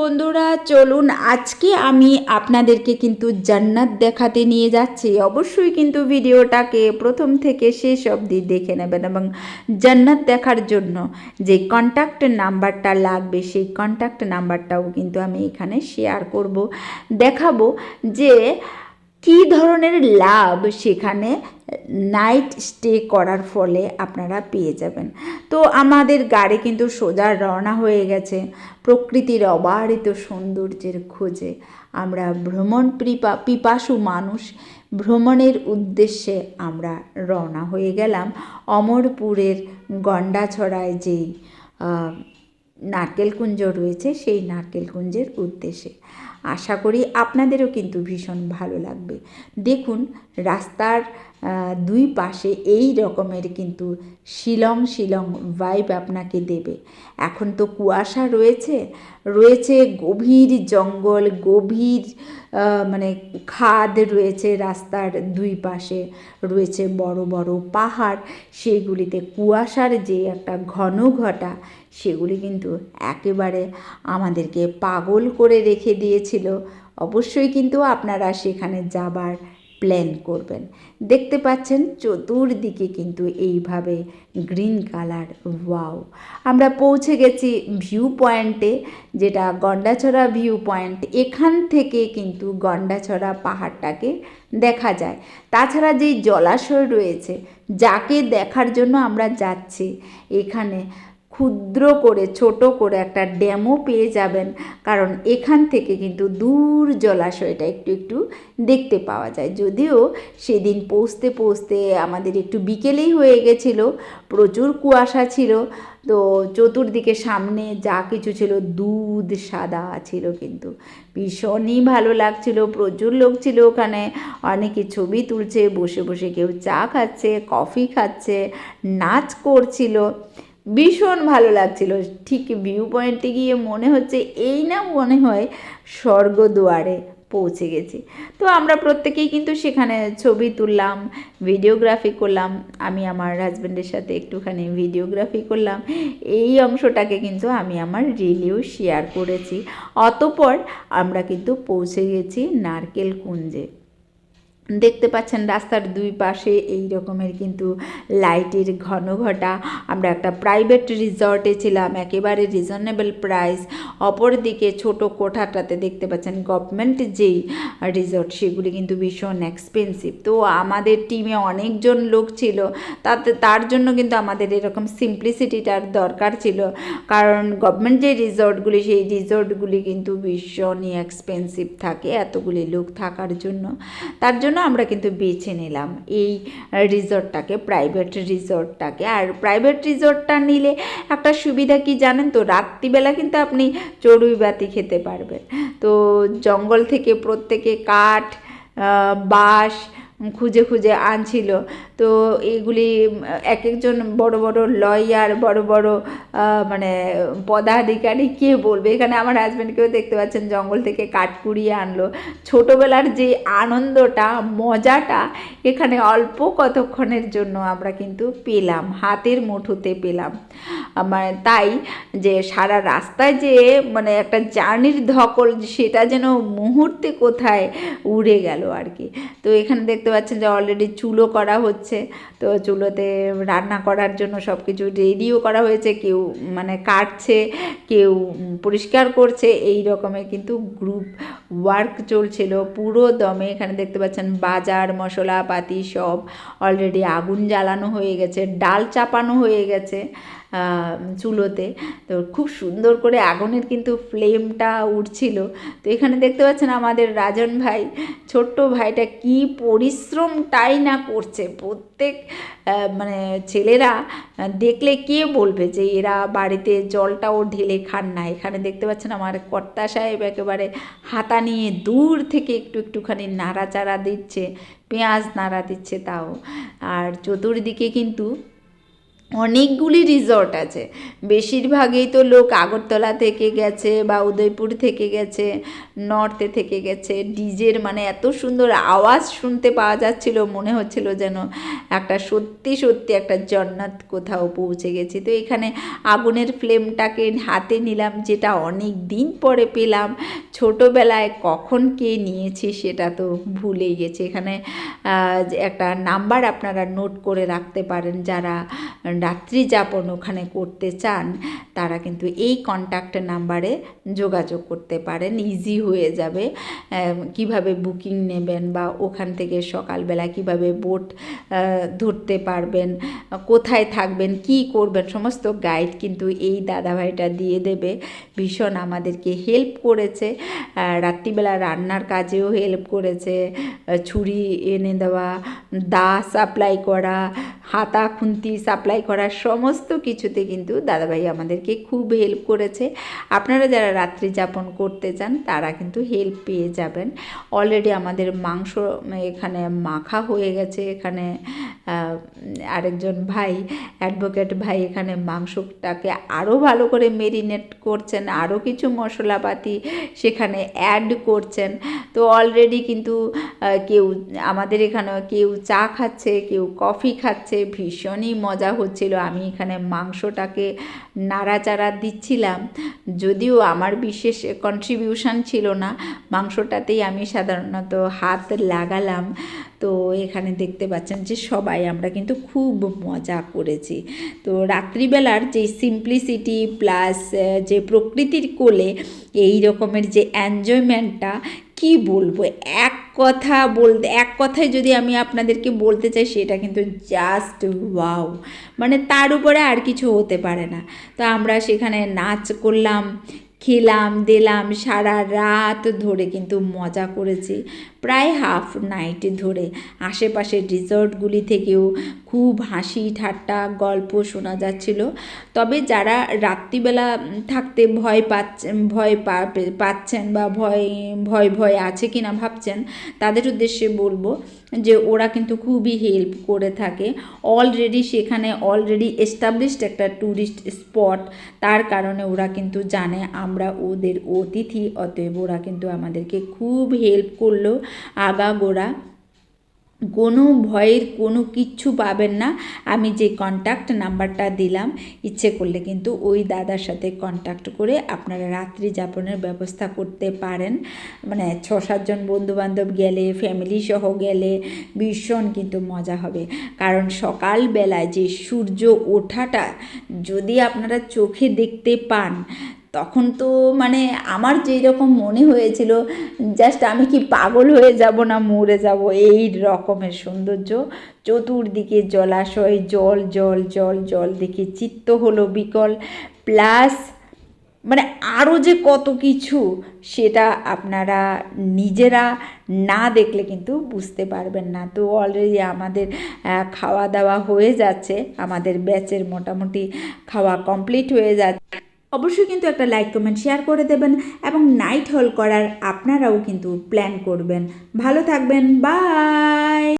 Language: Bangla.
বন্ধুরা, চলুন আজকে আমি আপনাদেরকে কিন্তু জান্নাত দেখাতে নিয়ে যাচ্ছি। অবশ্যই কিন্তু ভিডিওটাকে প্রথম থেকে শেষ অবধি দেখে নেবেন এবং জান্নাত দেখার জন্য যে কন্ট্যাক্ট নাম্বারটা লাগবে, সেই কন্ট্যাক্ট নাম্বারটাও কিন্তু আমি এখানে শেয়ার করব। দেখাবো যে কী ধরনের লাভ সেখানে নাইট স্টে করার ফলে আপনারা পেয়ে যাবেন? তো আমাদের গাড়ি কিন্তু সোজা রওনা হয়ে গেছে। প্রকৃতির অবারিত সৌন্দর্যের খোঁজে আমরা ভ্রমণ পিপা, পিপাসু মানুষ। ভ্রমণের উদ্দেশ্যে আমরা রওনা হয়ে গেলাম অমরপুরের গন্ডাছড়ায় যেই আহ, নারকেলকুঞ্জ রয়েছে সেই নারকেল কুঞ্জের উদ্দেশ্যে। আশা করি আপনাদেরও কিন্তু ভীষণ ভালো লাগবে। দেখুন রাস্তার দুই পাশে এই রকমের কিন্তু শিলং শিলং ভাইব আপনাকে দেবে। এখন তো কুয়াশা রয়েছে রয়েছে গভীর জঙ্গল গভীর মানে খাদ রয়েছে রাস্তার দুই পাশে রয়েছে বড় বড় পাহাড় সেগুলিতে কুয়াশার যে একটা ঘন ঘটা সেগুলি কিন্তু একেবারে আমাদেরকে পাগল করে রেখে দিয়েছিল। অবশ্যই কিন্তু আপনারা সেখানে যাবার প্ল্যান করবেন। দেখতে পাচ্ছেন চতুর্দিকে কিন্তু এইভাবে গ্রিন কালার ওয়াও আমরা পৌঁছে গেছি ভিউ পয়েন্টে যেটা গন্ডাছড়া ভিউ পয়েন্ট এখান থেকে কিন্তু গন্ডাছড়া পাহাড়টাকে দেখা যায়। তাছাড়া যেই জলাশয় রয়েছে, যাকে দেখার জন্য আমরা যাচ্ছি, এখানে ক্ষুদ্র করে, ছোট করে একটা ড্যামও পেয়ে যাবেন। কারণ এখান থেকে কিন্তু দূর জলাশয়টা একটু একটু দেখতে পাওয়া যায়। যদিও সেদিন পৌঁছতে পৌঁছতে আমাদের একটু বিকেলেই হয়ে গেছিল, প্রচুর কুয়াশা ছিল। তো চতুর্দিকে সামনে যা কিছু ছিল, দুধ সাদা ছিল কিন্তু। ভীষণই ভালো লাগছিল, প্রচুর লোক ছিল ওখানে। অনেকে ছবি তুলছে, বসে বসে কেউ চা খাচ্ছে, কফি খাচ্ছে, নাচ করছিল। ভীষণ ভালো লাগছিল। ঠিক ভিউ পয়েন্টে গিয়ে মনে হচ্ছে এই না মনে হয় স্বর্গদুয়ারে পৌঁছে গেছি। তো আমরা প্রত্যেকেই কিন্তু সেখানে ছবি তুললাম ভিডিওগ্রাফি করলাম, আমি আমার হাজব্যান্ডের সাথে একটুখানি ভিডিওগ্রাফি করলাম। এই অংশটাকে কিন্তু আমি আমার রিলিও শেয়ার করেছি। অতপর আমরা কিন্তু পৌঁছে গেছি নারকেল কুঞ্জে। দেখতে পাচ্ছেন রাস্তার দুই পাশে এই রকমের কিন্তু লাইটের ঘন ঘটা। আমরা একটা প্রাইভেট রিসর্টে ছিলাম, একেবারে রিজনেবল প্রাইস অপরদিকে ছোট কোঠাটাতে দেখতে পাচ্ছেন গভর্নমেন্ট যেই রিসর্ট সেগুলি কিন্তু ভীষণ এক্সপেন্সিভ তো আমাদের টিমে অনেকজন লোক ছিল, তাতে তার জন্য কিন্তু আমাদের এরকম সিম্পলিসিটিটার দরকার ছিল। কারণ গভর্নমেন্ট যে রিসর্টগুলি সেই রিসর্টগুলি কিন্তু ভীষণই এক্সপেন্সিভ থাকে এতগুলি লোক থাকার জন্য। তার জন্য আমরা কিন্তু বেছে নিলাম। এই রিসর্টটাকে প্রাইভেট রিসর্টটাকে। আর প্রাইভেট রিসর্টটা নিলে একটা সুবিধা কি জানেন তো? রাত্রিবেলা কিন্তু আপনি চড়ুই বাতি খেতে পারবেন। তো জঙ্গল থেকে প্রত্যেকে কাঠ বাঁশ খুঁজে খুঁজে আনছিল। তো এইগুলি এক একজন বড় বড় লয়ার বড় বড় মানে পদাধিকারী, কে বলবে? এখানে আমার হাজব্যান্ডকেও দেখতে পাচ্ছেন, জঙ্গল থেকে কাঠ কুড়িয়ে আনলো। ছোটোবেলার যে আনন্দটা, মজাটা, এখানে অল্প কতক্ষণের জন্য আমরা কিন্তু পেলাম, হাতের মুঠোতে পেলাম। আমার তাই যে সারা রাস্তায় যে মানে একটা জার্নির ধকল, সেটা যেন মুহূর্তে কোথায় উড়ে গেল আর কি। তো এখানে দেখতে পাচ্ছেন যে অলরেডি চুলো করা হচ্ছে। তো চুলোতে রান্না করার জন্য সব কিছু রেডিও করা হয়েছে। কেউ মানে কাটছে, কেউ পরিষ্কার করছে। এই রকমের কিন্তু গ্রুপ ওয়ার্ক চলছিল পুরো দমে। এখানে দেখতে পাচ্ছেন বাজার, মশলাপাতি সব অলরেডি আগুন জ্বালানো হয়ে গেছে, ডাল চাপানো হয়ে গেছে চুলোতে। তো খুব সুন্দর করে আগুনের কিন্তু ফ্লেমটা উঠছিল তো এখানে দেখতে পাচ্ছেন আমাদের রাজন ভাই, ছোট্ট ভাইটা কি পরিশ্রমটাই না করছে? প্রত্যেক মানে ছেলেরা দেখলে কে বলবে যে এরা বাড়িতে জলটাও ঢেলে খান না? এখানে দেখতে পাচ্ছেন আমার কর্তা সাহেব একেবারে হাতা নিয়ে দূর থেকে একটু একটুখানি নাড়াচাড়া দিচ্ছে, পেঁয়াজ নাড়া দিচ্ছে তাও। আর চতুর্দিকে কিন্তু অনেকগুলি রিসর্ট আছে। বেশিরভাগই তো লোক আগরতলা থেকে গেছে বা উদয়পুর থেকে গেছে নর্থে থেকে গেছে। ডিজের মানে এত সুন্দর আওয়াজ শুনতে পাওয়া যাচ্ছিল, মনে হচ্ছিল যেন একটা সত্যি সত্যি একটা জন্নাত কোথাও পৌঁছে গেছি। তো এখানে আগুনের ফ্লেমটাকে হাতে নিলাম, যেটা অনেক দিন পরে পেলাম। ছোটোবেলায় কখন কে নিয়েছি সেটা তো ভুলেই গেছি। এখানে একটা নাম্বার আপনারা নোট করে রাখতে পারেন যারা রাত্রি যাপন ওখানে করতে চান, তারা কিন্তু এই কন্ট্যাক্ট নাম্বারে যোগাযোগ করতে পারেন। ইজি হয়ে যাবে। কীভাবে বুকিং নেবেন বা ওখান থেকে সকালবেলা কীভাবে বোট ধরতে পারবেন, কোথায় থাকবেন, কি করবেন, সমস্ত গাইড কিন্তু এই দাদাভাইটা দিয়ে দেবে। ভীষণ আমাদেরকে হেল্প করেছে। রাত্রিবেলা রান্নার কাজেও হেল্প করেছে। ছুরি এনে দেওয়া, দা সাপ্লাই করা হাতা, খুন্তি, সাপ্লাই করা সমস্ত কিছুতে কিন্তু দাদাভাই আমাদেরকে খুব হেল্প করেছে। আপনারা যারা রাত্রি যাপন করতে চান, তারা কিন্তু হেল্প পেয়ে যাবেন। অলরেডি আমাদের মাংস, এখানে মাখা হয়ে গেছে। এখানে আরেকজন ভাই অ্যাডভোকেট ভাই এখানে মাংসটাকে আরও ভালো করে মেরিনেট করছেন। আরও কিছু মশলাপাতি সেখানে অ্যাড করছেন। তো অলরেডি কিন্তু কেউ আমাদের এখানে কেউ চা খাচ্ছে, কেউ কফি খাচ্ছে। ভীষণই মজা হচ্ছিল। আমি এখানে মাংসটাকে নাড়াচাড়া দিচ্ছিলাম। যদিও আমার বিশেষ কন্ট্রিবিউশন ছিল না, মাংসটাতেই আমি সাধারণত হাত লাগালাম। তো এখানে দেখতে পাচ্ছেন যে সবাই, আমরা কিন্তু খুব মজা করেছি। তো রাত্রিবেলার যে সিম্পলিসিটি প্লাস যে প্রকৃতির কোলে, এই রকমের যে এনজয়মেন্টটা কি বলব? এক কথা বলতে, এক কথায় যদি আমি আপনাদেরকে বলতে চাই, সেটা কিন্তু জাস্ট ওয়াও মানে তার উপরে আর কিছু হতে পারে না। তো আমরা সেখানে নাচ করলাম খেলাম, দিলাম সারা রাত ধরে কিন্তু মজা করেছি। প্রায় হাফ নাইট ধরে আশেপাশের রিসর্টগুলি থেকেও খুব হাসি ঠাট্টা গল্প শোনা যাচ্ছিল। তবে যারা রাত্রিবেলা থাকতে ভয় পাচ্ছেন ভয় পাচ্ছেন বা ভয় ভয় ভয় আছে কিনা ভাবছেন, তাদের উদ্দেশ্যে বলব যে ওরা কিন্তু খুবই হেল্প করে থাকে। অলরেডি সেখানে অলরেডি এস্টাবলিশড একটা ট্যুরিস্ট স্পট তার কারণে ওরা কিন্তু জানে আমরা ওদের অতিথি, অতএব ওরা কিন্তু আমাদেরকে খুব হেল্প করল। আগাগোড়া কোনো ভয়ের কোনো কিচ্ছু পাবেন না। আমি যে কন্ট্যাক্ট নাম্বারটা দিলাম, ইচ্ছে করলে কিন্তু ওই দাদার সাথে কন্ট্যাক্ট করে আপনারা রাত্রি যাপনের ব্যবস্থা করতে পারেন। মানে ছ সাতজন বন্ধুবান্ধব গেলে ফ্যামিলি সহ গেলে ভীষণ কিন্তু মজা হবে। কারণ সকালবেলায় যে সূর্য ওঠাটা, যদি আপনারা চোখে দেখতে পান তখন তো মানে আমার যেই রকম মনে হয়েছিল, জাস্ট আমি কি পাগল হয়ে যাব না মরে যাব? এই রকমের সৌন্দর্য। চতুর্দিকে জলাশয়, জল জল জল জল দেখে চিত্ত হলো বিকল। প্লাস মানে আরও যে কত কিছু সেটা আপনারা নিজেরা না দেখলে কিন্তু বুঝতে পারবেন না। তো অলরেডি আমাদের খাওয়া দাওয়া হয়ে যাচ্ছে। আমাদের ব্যাচের মোটামুটি খাওয়া কমপ্লিট হয়ে যাচ্ছে। অবশ্যই কিন্তু একটা লাইক কমেন্ট শেয়ার করে দেবেন এবং নাইট হল করার আপনারাও কিন্তু প্ল্যান করবেন। ভালো থাকবেন বাই